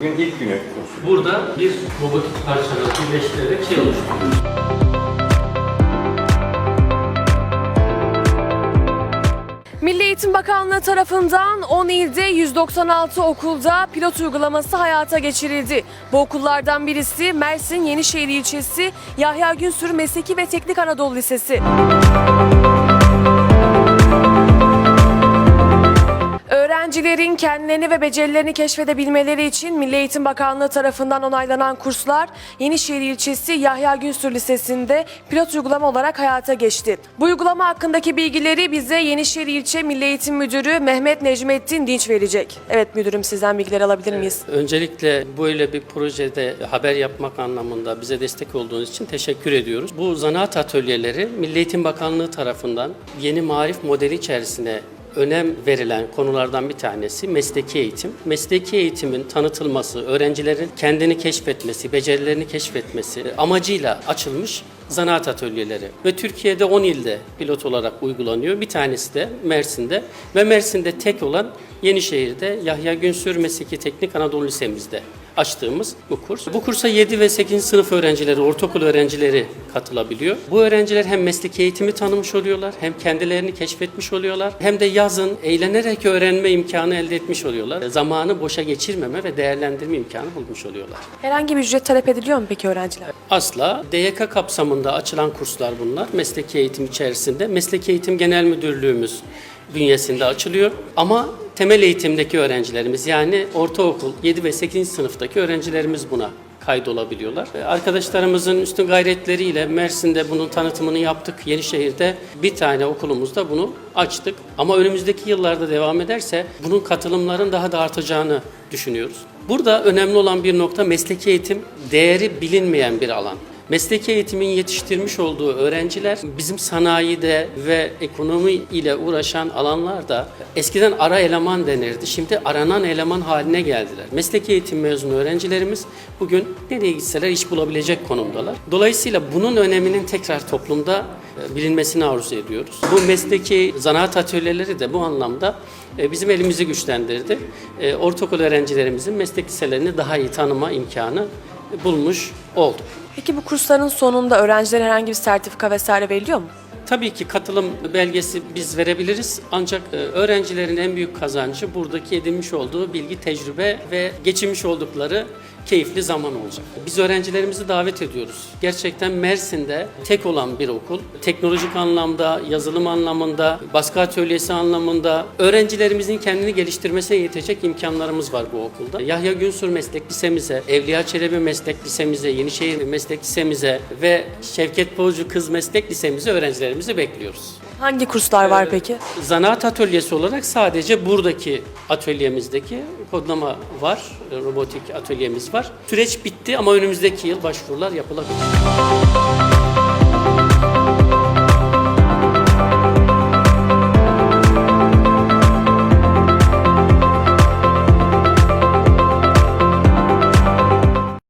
Bugün ilk günü. Burada bir robotik parçaları birleştirerek şey oluşturuyoruz. Milli Eğitim Bakanlığı tarafından 10 ilde 196 okulda pilot uygulaması hayata geçirildi. Bu okullardan birisi Mersin Yenişehir ilçesi Yahya Günsür Mesleki ve Teknik Anadolu Lisesi. Öğrencilerin kendilerini ve becerilerini keşfedebilmeleri için Milli Eğitim Bakanlığı tarafından onaylanan kurslar Yenişehir ilçesi Yahya Günsür Lisesi'nde pilot uygulama olarak hayata geçti. Bu uygulama hakkındaki bilgileri bize Yenişehir İlçe Milli Eğitim Müdürü Mehmet Necmettin Dinç verecek. Evet müdürüm sizden bilgiler alabilir miyiz? Öncelikle böyle bir projede haber yapmak anlamında bize destek olduğunuz için teşekkür ediyoruz. Bu zanaat atölyeleri Milli Eğitim Bakanlığı tarafından yeni marif modeli içerisine önem verilen konulardan bir tanesi mesleki eğitim. Mesleki eğitimin tanıtılması, öğrencilerin kendini keşfetmesi, becerilerini keşfetmesi amacıyla açılmış zanaat atölyeleri. Ve Türkiye'de 10 ilde pilot olarak uygulanıyor. Bir tanesi de Mersin'de ve Mersin'de tek olan Yenişehir'de Yahya Günsür Mesleki Teknik Anadolu Lisemizde açtığımız bu kurs. Bu kursa 7 ve 8. sınıf öğrencileri, ortaokul öğrencileri katılabiliyor. Bu öğrenciler hem mesleki eğitimi tanımış oluyorlar, hem kendilerini keşfetmiş oluyorlar, hem de yazın eğlenerek öğrenme imkanı elde etmiş oluyorlar. Zamanı boşa geçirmeme ve değerlendirme imkanı bulmuş oluyorlar. Herhangi bir ücret talep ediliyor mu peki öğrenciler? Asla DYK kapsamında açılan kurslar bunlar. Mesleki eğitim içerisinde. Mesleki Eğitim Genel Müdürlüğümüz bünyesinde açılıyor. Ama temel eğitimdeki öğrencilerimiz yani ortaokul 7 ve 8. sınıftaki öğrencilerimiz buna kaydolabiliyorlar. Arkadaşlarımızın üstün gayretleriyle Mersin'de bunun tanıtımını yaptık. Yenişehir'de bir tane okulumuzda bunu açtık. Ama önümüzdeki yıllarda devam ederse bunun katılımların daha da artacağını düşünüyoruz. Burada önemli olan bir nokta mesleki eğitim değeri bilinmeyen bir alan. Mesleki eğitimin yetiştirmiş olduğu öğrenciler bizim sanayide ve ekonomi ile uğraşan alanlarda eskiden ara eleman denirdi. Şimdi aranan eleman haline geldiler. Mesleki eğitim mezunu öğrencilerimiz bugün nereye gitseler iş bulabilecek konumdalar. Dolayısıyla bunun öneminin tekrar toplumda e, bilinmesini arzu ediyoruz. Bu mesleki zanaat atölyeleri de bu anlamda e, bizim elimizi güçlendirdi. E, Ortaokul öğrencilerimizin meslek liselerini daha iyi tanıma imkanı bulmuş olduk. Peki bu kursların sonunda öğrencilere herhangi bir sertifika vesaire veriliyor mu? Tabii ki katılım belgesi biz verebiliriz ancak e, öğrencilerin en büyük kazancı buradaki edinmiş olduğu bilgi, tecrübe ve geçirmiş oldukları keyifli zaman olacak. Biz öğrencilerimizi davet ediyoruz. Gerçekten Mersin'de tek olan bir okul. Teknolojik anlamda, yazılım anlamında, baskı atölyesi anlamında öğrencilerimizin kendini geliştirmesine yetecek imkanlarımız var bu okulda. Yahya Günsur Meslek Lisemize, Evliya Çelebi Meslek Lisemize, Yenişehir Meslek Lisemize ve Şevket Bozcu Kız Meslek Lisemize öğrencilerimizi bekliyoruz. Hangi kurslar var peki? Zanaat atölyesi olarak sadece buradaki atölyemizdeki kodlama var, robotik atölyemiz var. Süreç bitti ama önümüzdeki yıl başvurular yapılabilir.